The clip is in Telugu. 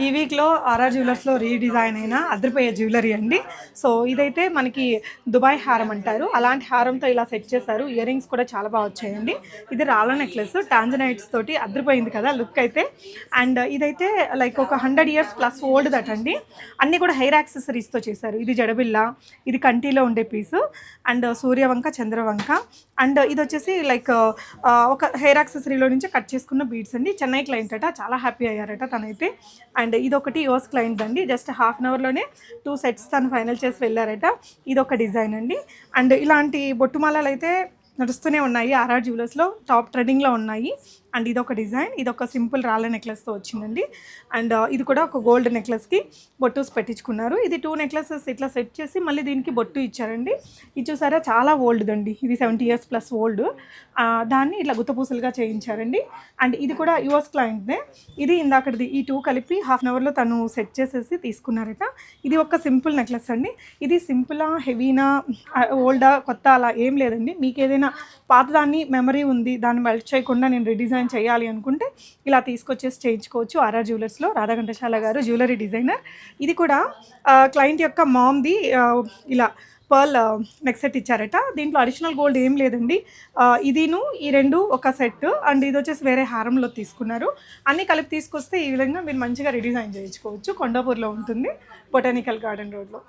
ఈ వీక్లో ఆర్ఆర్ జ్యువెలర్స్లో రీడిజైన్ అయిన అదిరిపోయే జ్యువెలరీ అండి. సో ఇదైతే మనకి దుబాయ్ హారం అంటారు. అలాంటి హారంతో ఇలా సెట్ చేశారు. ఇయర్ రింగ్స్ కూడా చాలా బాగా వచ్చాయండి. ఇది రాళ్ళ నెక్లెస్ టాంజనైట్స్ తోటి అదిరిపోయింది కదా లుక్ అయితే. అండ్ ఇదైతే లైక్ ఒక hundred years plus old that అండి. అన్నీ కూడా హెయిర్ యాక్సెసరీస్తో చేశారు. ఇది జడబిల్ల ఇది కంటిలో ఉండే పీసు అండ్ సూర్యవంక చంద్రవంక. అండ్ ఇది వచ్చేసి లైక్ ఒక హెయిర్ యాక్సెసరీలో నుంచి కట్ చేసుకున్న బీడ్స్ అండి. చెన్నై క్లయింట్ అట చాలా హ్యాపీ అయ్యారట తనైతే. అండ్ ఇది ఒకటి యోస్ క్లయింట్ అండి. జస్ట్ హాఫ్ అన్ అవర్లోనే టూ సెట్స్ తను ఫైనల్ చేసి వెళ్ళారట. ఇది ఒక డిజైన్ అండి. అండ్ ఇలాంటి బొట్టుమాలలు అయితే నడుస్తూనే ఉన్నాయి. ఆర్ఆర్ జ్యువెలర్స్లో టాప్ ట్రెండింగ్లో ఉన్నాయి. అండ్ ఇది ఒక డిజైన్ ఇది ఒక సింపుల్ రాళ్ళ నెక్లెస్తో వచ్చిందండి. అండ్ ఇది కూడా ఒక గోల్డ్ నెక్లెస్కి బొట్టుస్ పెట్టించుకున్నారు. ఇది టూ నెక్లెసెస్ ఇట్లా సెట్ చేసి మళ్ళీ దీనికి బొట్టు ఇచ్చారండి. ఇది చూసారా? చాలా ఓల్డ్ అండి ఇది సెవెంటీ ఇయర్స్ ప్లస్ ఓల్డ్. దాన్ని ఇట్లా గుత్తపూసలుగా చేయించారండి. అండ్ ఇది కూడా యుఎస్ క్లయింట్నే ఇది ఇందాకటిది ఈ టూ కలిపి హాఫ్ అన్ అవర్లో తను సెట్ చేసేసి తీసుకున్నారట. ఇది ఒక సింపుల్ నెక్లెస్ అండి. ఇది సింపులా హెవీనా ఓల్డా కొత్త అలా ఏం లేదండి. మీకు ఏదైనా పాతదాన్ని మెమరీ ఉంది దాన్ని మెల్ట్ చేయకుండా నేను రిడిజైన్ చేయాలి అనుకుంటే ఇలా తీసుకొచ్చేసి చేయించుకోవచ్చు ఆర్ఆర్ జ్యువెలర్స్లో రాధాఘంటశాల గారు జ్యువెలరీ డిజైనర్. ఇది కూడా క్లయింట్ యొక్క మామ్ది ఇలా పర్ల్ నెక్ సెట్ ఇచ్చారట. దీంట్లో అడిషనల్ గోల్డ్ ఏం లేదండి. ఇదిను ఈ రెండు ఒక సెట్ అండ్ ఇది వచ్చేసి వేరే హారంలో తీసుకున్నారు. అన్నీ కలిపి తీసుకొస్తే ఈ విధంగా మీరు మంచిగా రిడిజైన్ చేయించుకోవచ్చు. కొండాపూర్లో ఉంటుంది బొటానికల్ గార్డెన్ రోడ్లో